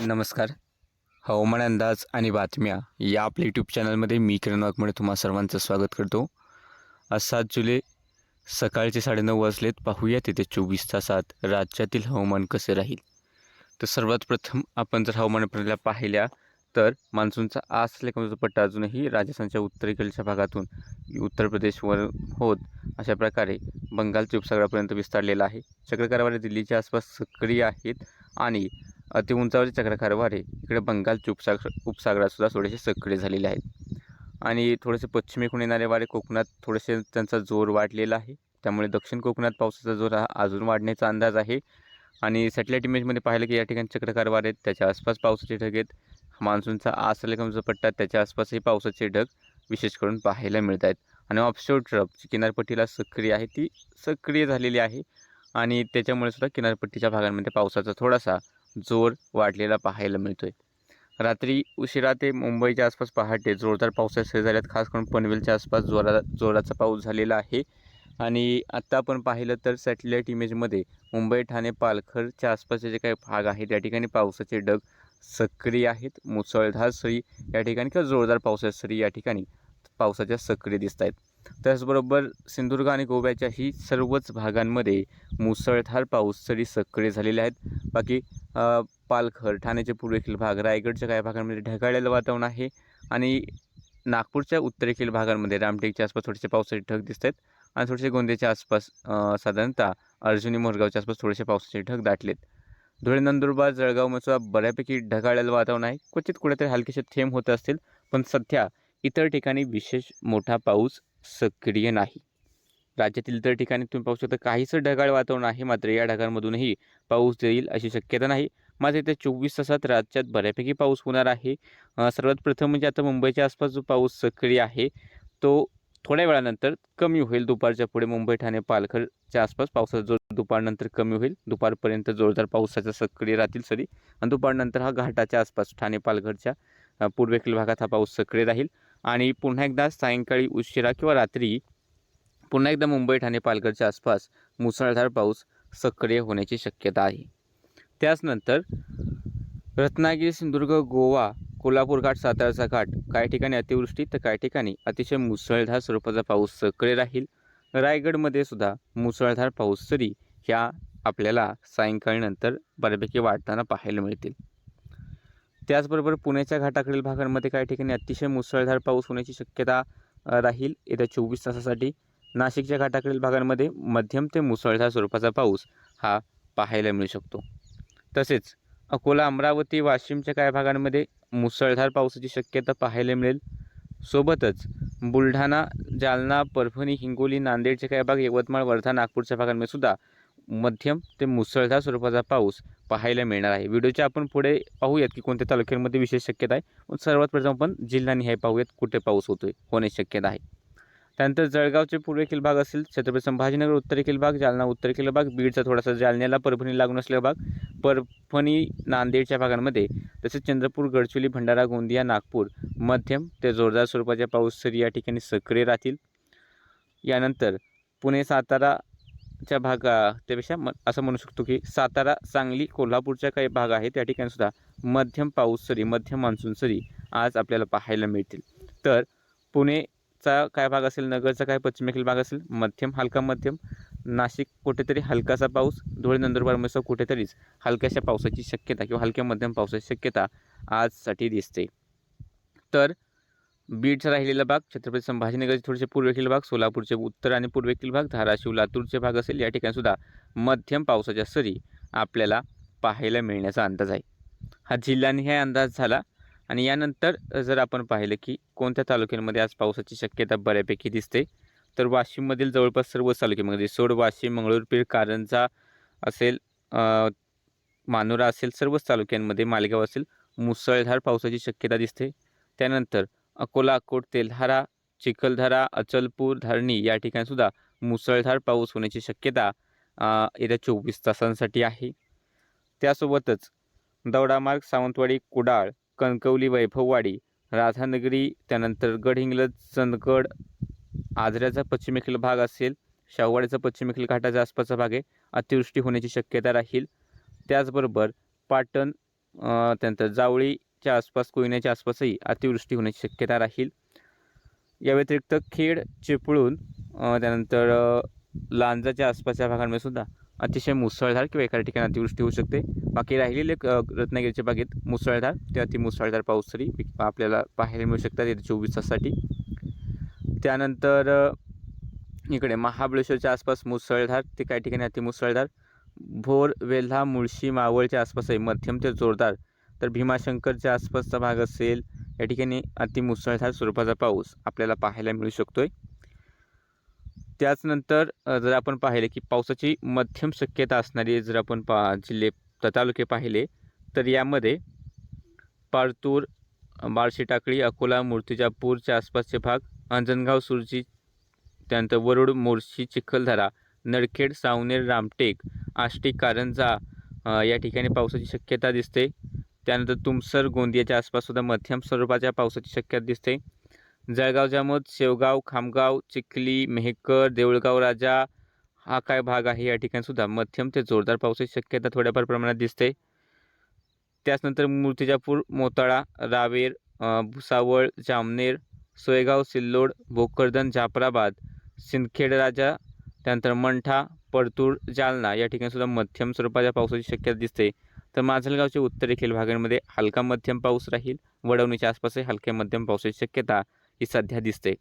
नमस्कार. हवामान अंदाज आणि बातम्या या आपल्या यूट्यूब चॅनलमध्ये मी किरण वाघमोडे तुम्हा सर्वांचं स्वागत करतो. आज सात जुलै सकाळचे साडेनऊ वाजलेत. पाहूया तिथे चोवीस तासात राज्यातील हवामान कसे राहील. तर सर्वात प्रथम आपण जर हवामान प्रणाल्या पाहिल्या तर मान्सूनचा आज असलेला पट्टा अजूनही राजस्थानच्या उत्तरेकडच्या भागातून उत्तर प्रदेशवर होत अशा प्रकारे बंगालच्या उपसागरापर्यंत विस्तारलेला आहे. चक्रकारवारे दिल्लीच्या आसपास सक्रिय आहेत आणि अति चक्रकार वारे इकडे बंगालच्या उपसागर उपसागरातसुद्धा थोडेसे सक्रिय झालेले आहेत. आणि थोडेसे पश्चिमेकडून येणारे वारे कोकणात थोडेसे त्यांचा जोर वाढलेला आहे. त्यामुळे दक्षिण कोकणात पावसाचा जोर हा अजून वाढण्याचा अंदाज आहे. आणि सॅटेलाईट इमेजमध्ये पाहिलं की या ठिकाणी चक्रकार वारे आहेत त्याच्या आसपास पावसाचे ढग आहेत. मान्सूनचा आज जो पट्टा त्याच्या आसपासही पावसाचे ढग विशेष करून पाहायला मिळत आहेत. आणि ऑफशोर ट्रप जी किनारपट्टीला सक्रिय आहे ती सक्रिय झालेली आहे. आणि त्याच्यामुळे सुद्धा किनारपट्टीच्या भागांमध्ये पावसाचा थोडासा जोर वाढलेला पाहायला मिळतोय. रात्री उशिरा ते मुंबईच्या आसपास पहाटे जोरदार पावसाच्या सरी झाल्यात खास करून पनवेलच्या आसपास जोरा जोराचा पाऊस झालेला आहे. आणि आत्ता आपण पाहिलं तर सॅटेलाईट इमेजमध्ये मुंबई ठाणे पालघरच्या आसपासचे जे काही भाग आहेत त्या ठिकाणी पावसाचे ढग सक्रिय आहेत. मुसळधार सरी या ठिकाणी किंवा जोरदार पावसाच्या सरी या ठिकाणी पावसाच्या सक्रिय दिसत आहेत त्याचबरोबर सिंधुदुर्ग आणि गोव्याच्या ही सर्वच भागांमध्ये मुसळधार पाऊस सरी सक्रिय झालेले आहेत. बाकी पालघर ठाण्याचे पूर्वेकडील भाग रायगडच्या काही भागांमध्ये ढगाळलेलं वातावरण आहे आणि नागपूरच्या उत्तरेखील भागांमध्ये रामटेकच्या आसपास थोडेसे पावसाचे ढग दिसत आहेत आणि थोडेसे गोंदेच्या आसपास साधारणतः अर्जुनी मोरगावच्या आसपास थोडेसे पावसाचे ढग दाटलेत. धुळे नंदुरबार जळगाव सुद्धा बऱ्यापैकी ढगाळलेलं वातावरण आहे. क्वचित कुठेतरी हलकेसे थेंब होत असतील पण सध्या इतर ठिकाणी विशेष मोठा पाऊस सक्रिय नाही. राज्यातील इतर ठिकाणी तुम्ही पाहू शकता काहीसं ढगाळ वातावरण आहे मात्र या ढगांमधूनही पाऊस येईल अशी शक्यता नाही. मात्र येत्या चोवीस तासात राज्यात बऱ्यापैकी पाऊस होणार आहे. सर्वात प्रथम म्हणजे आता मुंबईच्या आसपास जो पाऊस सक्रिय आहे तो थोड्या वेळानंतर कमी होईल. दुपारच्या पुढे मुंबई ठाणे पालघरच्या आसपास पावसाचा जोर दुपारनंतर कमी होईल. दुपारपर्यंत जोरदार पावसाचा सक्रिय राहतील सरी. आणि दुपारनंतर हा घाटाच्या आसपास ठाणे पालघरच्या पूर्वेकडील भागात हा पाऊस सक्रिय राहील. आणि पुन्हा एकदा सायंकाळी उशिरा किंवा रात्री पुन्हा एकदा मुंबई ठाणे पालघरच्या आसपास मुसळधार पाऊस सक्रिय होण्याची शक्यता आहे. त्याचनंतर रत्नागिरी सिंधुदुर्ग गोवा कोल्हापूर घाट साताराचा घाट काही ठिकाणी अतिवृष्टी तर काही ठिकाणी अतिशय मुसळधार स्वरूपाचा पाऊस सक्रिय राहील. रायगडमध्ये सुद्धा मुसळधार पाऊस सरी ह्या आपल्याला सायंकाळीनंतर बऱ्यापैकी वाढताना पाहायला मिळतील. त्याचबरोबर पुण्याच्या घाटाकडील भागांमध्ये काही ठिकाणी अतिशय मुसळधार पाऊस होण्याची शक्यता राहील. येत्या चोवीस तासासाठी नाशिकच्या घाटाकडील भागांमध्ये मध्यम ते मुसळधार स्वरूपाचा पाऊस हा पाहायला मिळू शकतो. तसेच अकोला अमरावती वाशिमच्या काही भागांमध्ये मुसळधार पावसाची शक्यता पाहायला मिळेल. सोबतच बुलढाणा जालना परभणी हिंगोली नांदेडचे काही भाग यवतमाळ वर्धा नागपूरच्या भागांमध्ये सुद्धा मध्यम ते मुसळधार स्वरूपाचा पाऊस पाहायला मिळणार आहे. व्हिडिओच्या आपण पुढे पाहूयात की कोणत्या तालुक्यांमध्ये विशेष शक्यता आहे. पण सर्वात प्रथम आपण जिल्हानिहाय पाहूयात कुठे पाऊस होतोय होण्याची शक्यता आहे. त्यानंतर जळगावचे पूर्वेकील भाग असेल छत्रपती संभाजीनगर उत्तरेकील भाग जालना उत्तरेकील भाग बीडचा थोडासा जालन्याला परभणी लागून असलेला भाग परभणी नांदेडच्या भागांमध्ये तसेच चंद्रपूर गडचिरोली भंडारा गोंदिया नागपूर मध्यम ते जोरदार स्वरूपाच्या पाऊस सरी या ठिकाणी सक्रिय राहतील. यानंतर पुणे सातारा च्या भागा त्यापेक्षा म असं म्हणू शकतो की सातारा सांगली कोल्हापूरच्या काही भाग आहे त्या ठिकाणी सुद्धा मध्यम पाऊस सरी मध्यम मान्सून सरी आज आपल्याला पाहायला मिळतील. तर पुणेचा काय भाग असेल नगरचा काय पश्चिमेकडील भाग असेल मध्यम हलका मध्यम नाशिक कुठेतरी हलकासा पाऊस धुळे नंदुरबारमध्ये कुठेतरीच हलक्याशा पावसाची शक्यता किंवा हलक्या मध्यम पावसाची शक्यता आजसाठी दिसते. तर बीडचा राहिलेला भाग छत्रपती संभाजीनगरचे थोडेसे पूर्वेकडील भाग सोलापूरचे उत्तर आणि पूर्वेकडील भाग धाराशिव लातूरचे भाग असेल या ठिकाणीसुद्धा मध्यम पावसाच्या सरी आपल्याला पाहायला मिळण्याचा अंदाज आहे. हा जिल्ह्यानिहाय अंदाज झाला आणि यानंतर जर आपण पाहिलं की कोणत्या तालुक्यांमध्ये आज पावसाची शक्यता बऱ्यापैकी दिसते तर वाशिममधील जवळपास सर्वच तालुक्यामध्ये सोड वाशिम मंगळूरपीर कारंजा असेल मानोरा असेल सर्वच तालुक्यांमध्ये मालेगाव असेल मुसळधार पावसाची शक्यता दिसते. त्यानंतर अकोला अकोट तेल्हारा चिखलदरा अचलपूर धारणी या ठिकाणीसुद्धा मुसळधार पाऊस होण्याची शक्यता येत्या चोवीस तासांसाठी आहे. त्यासोबतच दौडामार्ग सावंतवाडी कुडाळ कणकवली वैभववाडी राधानगरी त्यानंतर गडहिंग्लज चंदगड आजऱ्याचा पश्चिमेकडील भाग असेल शाहूवाडीचा पश्चिमेकडील घाटाच्या आसपासचा भाग आहे अतिवृष्टी होण्याची शक्यता राहील. त्याचबरोबर पाटण त्यानंतर जावळी च्या आसपास कोयन्याच्या आसपासही अतिवृष्टी होण्याची शक्यता राहील. या व्यतिरिक्त खेड चिपळूण त्यानंतर लांजाच्या आसपासच्या भागांमध्ये सुद्धा अतिशय मुसळधार किंवा एका ठिकाणी अतिवृष्टी होऊ शकते. बाकी राहिलेले रत्नागिरीच्या बागेत मुसळधार ते अतिमुसळधार पाऊस तरी आपल्याला पाहायला मिळू शकतात येत्या चोवीस तासासाठी. त्यानंतर इकडे महाबळेश्वरच्या आसपास मुसळधार ते काही ठिकाणी अतिमुसळधार भोर वेल्हा मुळशी मावळच्या आसपासही मध्यम ते जोरदार तर भीमाशंकरच्या आसपासचा भाग असेल या ठिकाणी अतिमुसळधार स्वरूपाचा पाऊस आपल्याला पाहायला मिळू शकतो आहे त्याचनंतर जर आपण पाहिले की पावसाची मध्यम शक्यता असणारी जर आपण पा जिल्हे तालुके पाहिले तर यामध्ये पाळतूर बार्शी टाकळी अकोला मूर्तिजापूरच्या आसपासचे भाग अंजनगाव सुरजी त्यानंतर वरुड मोर्शी चिखलदरा नडखेड सावनेर रामटेक आष्टी कारंजा या ठिकाणी पावसाची शक्यता दिसते. त्यानंतर तुमसर गोंदियाच्या आसपाससुद्धा मध्यम स्वरूपाच्या पावसाची शक्यता दिसते. जळगाव जामोद शेवगाव खामगाव चिखली मेहकर देऊळगाव राजा हा काय भाग आहे? या ठिकाणीसुद्धा मध्यम ते जोरदार पावसाची शक्यता थोड्याफार प्रमाणात दिसते. त्याचनंतर मूर्तिजापूर मोताळा रावेर भुसावळ जामनेर सोयगाव सिल्लोड भोकरदन जाफराबाद सिंदखेड राजा त्यानंतर मंठा परतूर जालना या ठिकाणीसुद्धा मध्यम स्वरूपाच्या पावसाची शक्यता दिसते. तर माजलगावच्या उत्तरेखील भागांमध्ये हलका मध्यम पाऊस राहील. वडवणीच्या आसपासही हलक्या मध्यम पावसाची शक्यता ही सध्या दिसते.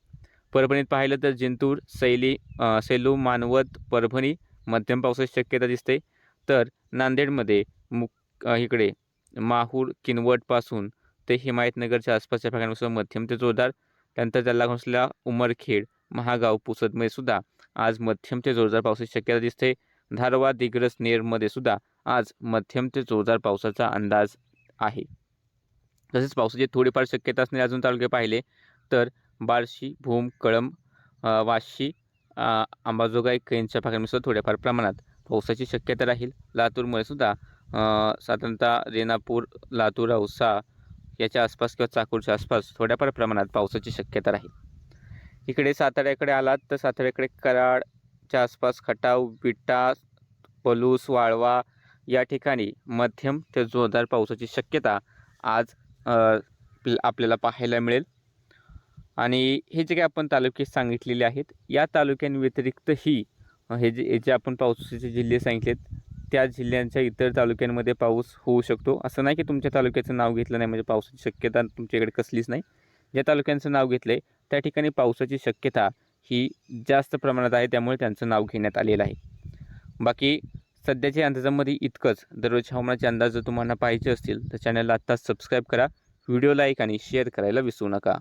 परभणीत पाहिलं तर जिंतूर सैली सेलू मानवत परभणी मध्यम पावसाची शक्यता दिसते. तर नांदेडमध्ये मुक इकडे माहूर किनवटपासून ते हिमायतनगरच्या आसपासच्या भागांपासून मध्यम ते जोरदार. त्यानंतर त्याला लागून उमरखेड महागाव पुसदमध्ये सुद्धा आज मध्यम ते जोरदार पावसाची शक्यता दिसते. धारवा दिग्रस नेरमध्ये सुद्धा आज मध्यम ते जोरदार पावसाचा अंदाज आहे. तसेच पावसाची थोडीफार शक्यता असणारे अजून तालुके पाहिले तर बार्शी भूम कळंब वाशी अंबाजोगाई कैनच्या भागांमध्ये सुद्धा थोड्याफार प्रमाणात पावसाची शक्यता राहील. लातूरमध्ये सुद्धा साधारणतः रेणापूर लातूर औसा याच्या आसपास किंवा चाकूरच्या आसपास थोड्याफार प्रमाणात पावसाची शक्यता राहील. इकडे साताऱ्याकडे आलात तर साताऱ्याकडे कराड च्या आसपास खटाव विटा पलूस वाळवा या ठिकाणी मध्यम ते जोरदार पावसाची शक्यता आज आपल्याला पाहायला मिळेल. आणि हे जे काही आपण तालुके सांगितलेले आहेत या तालुक्यांव्यतिरिक्तही हे जे हे जे आपण पावसाचे जिल्हे सांगितलेत त्या जिल्ह्यांच्या इतर तालुक्यांमध्ये पाऊस होऊ शकतो. असं नाही की तुमच्या तालुक्याचं नाव घेतलं नाही म्हणजे पावसाची शक्यता तुमच्याकडे कसलीच नाही. ज्या तालुक्यांचं नाव घेतलं आहे त्या ठिकाणी पावसाची शक्यता ही जास्त प्रमाणात आहे त्यामुळे त्यांचं नाव घेण्यात आलेलं आहे. बाकी सध्याच्या अंदाजामध्ये इतकंच. दररोज हवामानाचे अंदाज जर तुम्हाला पाहिजे असतील तर चॅनलला आत्ताच सबस्क्राईब करा. व्हिडिओ लाईक आणि शेअर करायला विसरू नका.